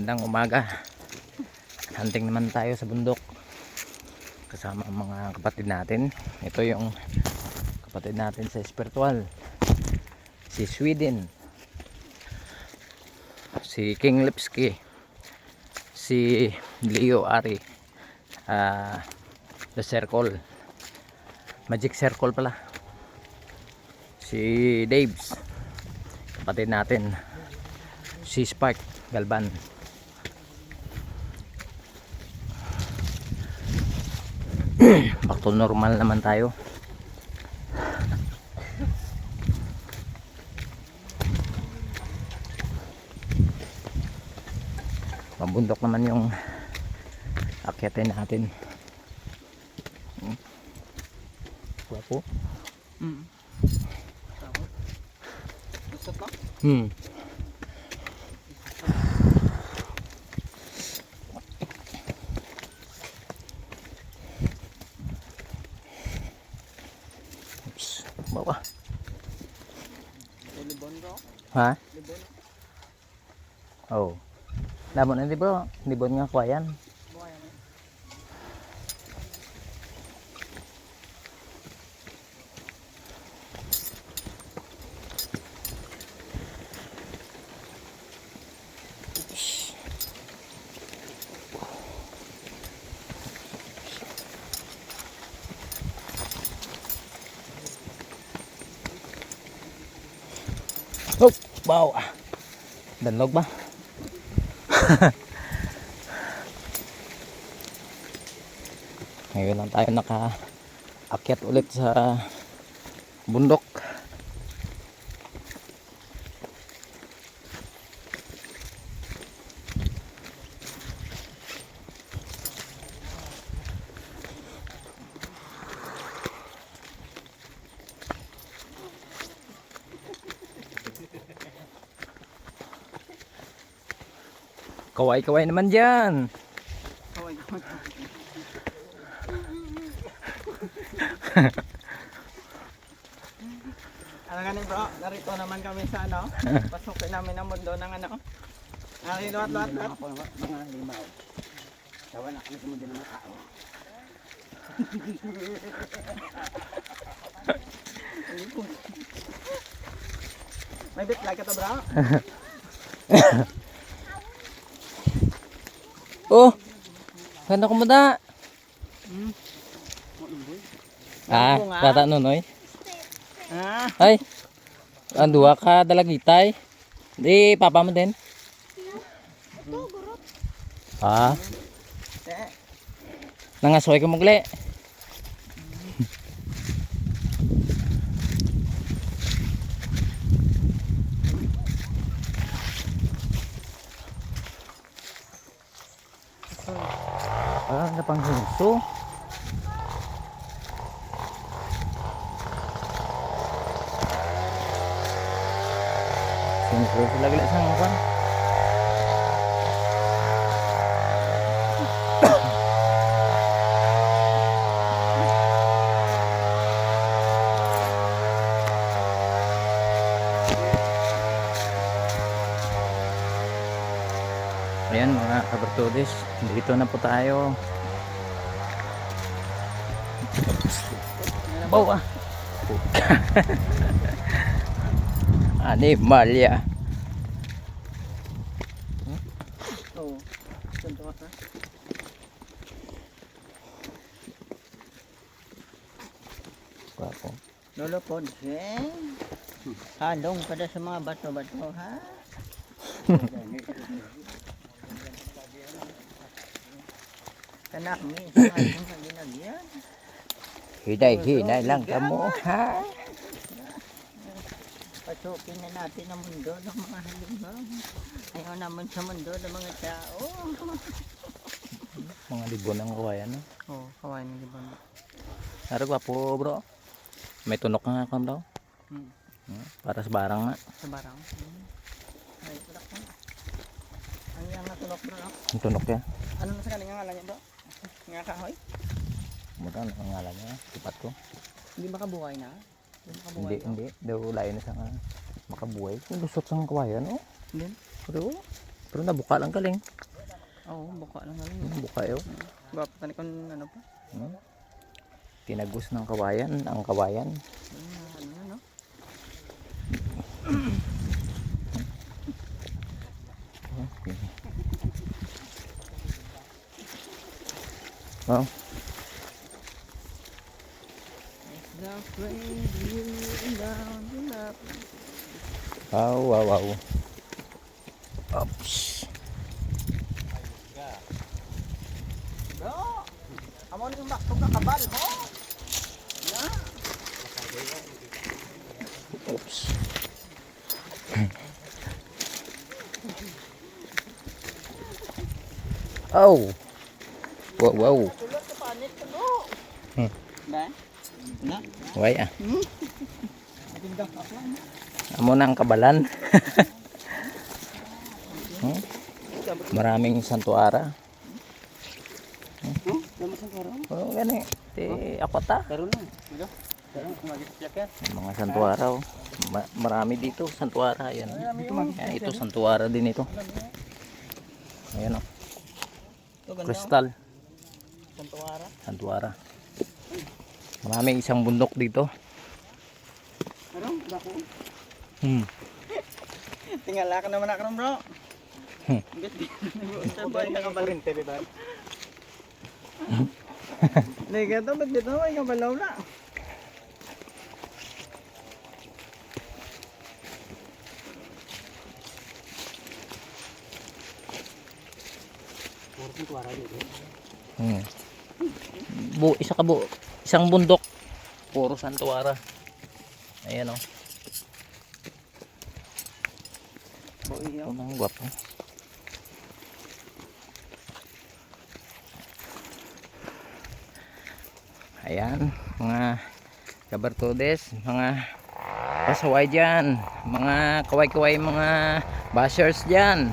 Gandang umaga. Hunting naman tayo sa bundok. Kasama ang mga kapatid natin. Ito yung kapatid natin sa spiritual. Si Sweden. Si King Lipski. Si Leo Ari. Ah, The Circle. Magic Circle pala. Si Daves. Kapatid natin. Si Spark Galban. Back to normal naman tayo. Mabundok naman yung akyatin natin. Hmm. Wapo. Mm. Gusto mo? Hmm. Libon ko. Ha? Oh. Lamon na di bro. Libon nga kuha Oh, wow. Danlog ba? Ngayon lang tayo naka akyat ulit sa bundok. Kaway-kaway naman dyan. Kaway ko. ano ni bro? Narito naman kami sa ano? Pasukin namin ang mundo ng ano? Ari, luat, luat, luat. mga limaw. Tawa na kami sumunod ng mga tao. May bitlag ka to bro? Oh, ganda ko mada. Hmm. Ah, rata nunoy. Ah, Ay, ang duwa ka dalagitay. Di, papa mo din. Ah, nangasoy ka mugli. Ah, Siyempre, lagi lang sa kan. Ayan mga kabertudis, dito na po tayo. Bawa. Animalya. Oo. Tunto ka. Kwapo. Lolo Podseng. Halong pada sa mga bato-bato ha. Kanak halong sa ginagyan. Hinay-hinay lang kamo ha. Pasukin na natin ang mundo ng mga halimaw. Ayaw naman sa mundo ng mga tao. Mga libon ang kawayan. No? Oo, oh, kawain ng libon. Pero gwapo bro. May tunok nga kam daw. Hmm. Hmm, Para sa barang nga. Sa barang. Hmm. Ay, tulak mo. Ano yung natulok bro? no? Ang tunok ya. Ano na sa kanya ngalan niya bro? Nga kahoy? Muda ang pangalan niya. Tipat ko. Hindi makabuhay na? Hindi makabuhay Hindi. Daw layo na sa nga makabuhay. Kung lusot sa kawayan. Oh. Hindi. Pero Pero nabuka lang galing. Oo, buka lang namin. Nabuka yun. Bapa tani kon ano pa? Hmm? Tinagos ng kawayan, ang kawayan. Ano na no? Okay. Wow. The flame you down the lap. Wow, wow, wow. Oops. Bro, amo ni makto ka kabal ho. Na. Oops. oh. Wow, wow. Tulot ka panit ko no. Hmm. Ba? Way ah. Amo na ang kabalan. Hmm? Maraming santuara. Hmm? Oh, gani. Ti ako ta. Mga santuara. oh. Ma- marami dito santuara. Ayan. Ayan, ito santuara din ito. Ayan oh. Ganda. Kristal. Santuara. Santuara. Maraming isang bundok dito. Karo, dako. Hmm. Tingala ka naman ako bro. Hmm. Sabay ka kabalin tebe ba? Lega to, ba't dito may kabalaw na? Hmm. Bu, isa ka bu, isang bundok. Puro santuara. Ayan oh. Boy, Ito nang gwapo. Ayan, mga kabartodes, mga pasaway dyan, mga kaway-kaway, mga bashers dyan.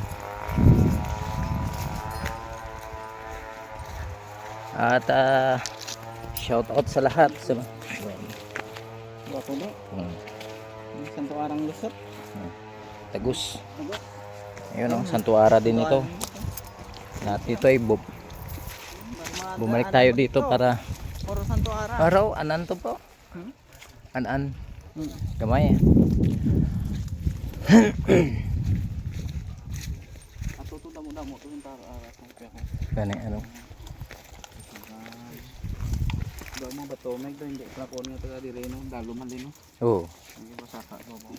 At ah, shout out sa lahat. Sa, Bato do. Hmm, Santuarang lusot. tagus. Ayun oh, santuara din ito. Lahat dito ay bu- bumalik tayo dito para Puro santuara. Araw, anan to po? Hmm? Anan? Hmm. Gamay eh. Atuto damo damo to yung ara. Gani, ano? Ba mo bato may do hindi plapon nga taga dire no, dalo man din no. Oo. Hindi ba saka ko mo.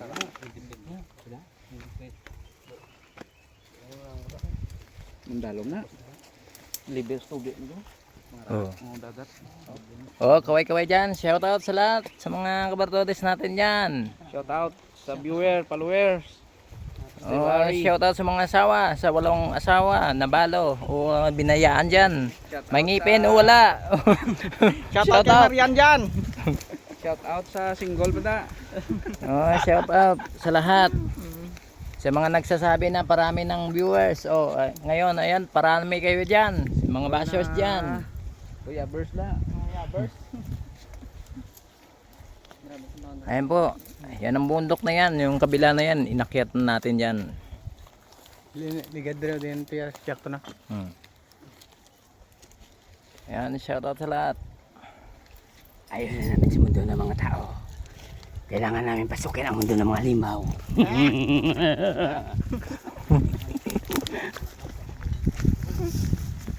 Tara, sila. Mendalom na. Libes tubig nito. Oo. Mga dagat. Oh, kaway-kaway dyan. Shout out sa lahat. Sa mga kabartodes natin dyan. Shout out sa viewer, followers. Oh, shout out sa mga asawa. Sa walong asawa, nabalo. O binayaan dyan. May ngipin o wala. Shout Shout out kay. Marian dyan. Shout out sa single pa da. oh, shout out sa lahat. Sa mga nagsasabi na parami ng viewers. Oh, ay, ngayon, ayan, parami kayo dyan. Sa mga bashers dyan. Kuya burst na. Yabers. Ayan po. Yan ang bundok na yan. Yung kabila na yan, inakyat na natin dyan. Ligad daw din tiya check to na. Hmm. Ayan, shout out sa lahat. Ayos na namin sa mundo ng mga tao. Kailangan namin pasukin ang mundo ng mga limaw.